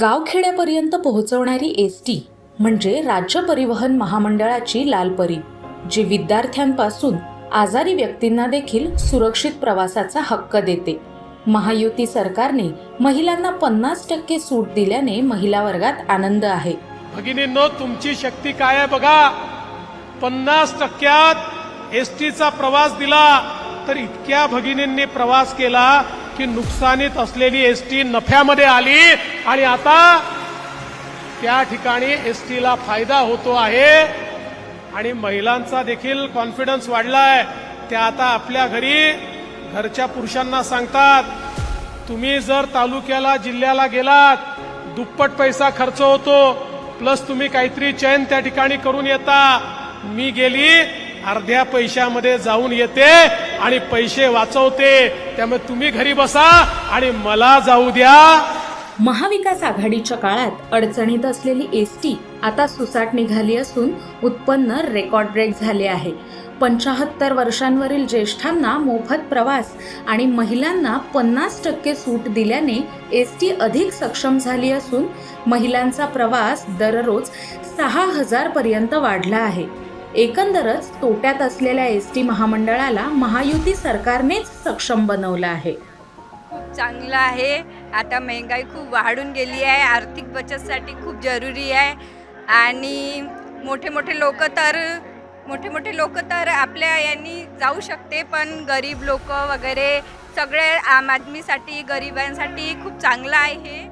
गावखेड्यापर्यंत पोहोचवणारी S T म्हणजे राज्य परिवहन महामंडळाची लालपरी जी विद्यार्थ्यांपासून आजारी व्यक्तींना देखील सुरक्षित प्रवासाचा हक्क देते. महायुती सरकारने महिलांना पन्नास टक्के सूट दिल्याने महिला वर्गात आनंद आहे. भगिनींनो तुमची शक्ती काय आहे बघा? पन्नास टक्क्यात एस टीचा प्रवास दिला तर इतक्या भगिनींनी प्रवास केला की नुकसानीत असलेली एस टी नफ्यामध्ये आली आणि आता त्या ठिकाणी एस टीला फायदा होतो आहे आणि महिलांचा देखील कॉन्फिडन्स वाढलाय. त्या आता आपल्या घरी घरच्या पुरुषांना सांगतात तुम्ही जर तालुक्याला जिल्ह्याला गेलात दुप्पट पैसा खर्च होतो प्लस तुम्ही काहीतरी चैन त्या ठिकाणी करून येता. मी गेली अर्ध्या पैशामध्ये जाऊन येते आणि पैसे वाचवते. त्यामुळे तुम्ही घरी बसा आणि मला जाऊ द्या. महाविकास आघाडीच्या काळात अडचणीत असलेली एस टी आता सुसाट निघाली असून उत्पन्न रेकॉर्ड ब्रेक झाले आहे. पंचाहत्तर वर्षांवरील ज्येष्ठांना मोफत प्रवास आणि महिलांना पन्नास टक्के सूट दिल्याने एस टी अधिक सक्षम झाली असून महिलांचा प्रवास दररोज सहा हजारपर्यंत वाढला आहे. एकंदरच तोट्यात असलेल्या एस टी महामंडळाला महायुती सरकारनेच सक्षम बनवलं आहे. खूप चांगलं आहे. आता महागाई खूप वाढून गेली आहे. आर्थिक बचतसाठी खूप जरुरी आहे. आणि मोठे मोठे लोक तर मोठे मोठे लोक तर आपल्या यांनी जाऊ शकते पण गरीब लोक वगैरे सगळे आम आदमीसाठी गरिबांसाठी खूप चांगलं आहे हे.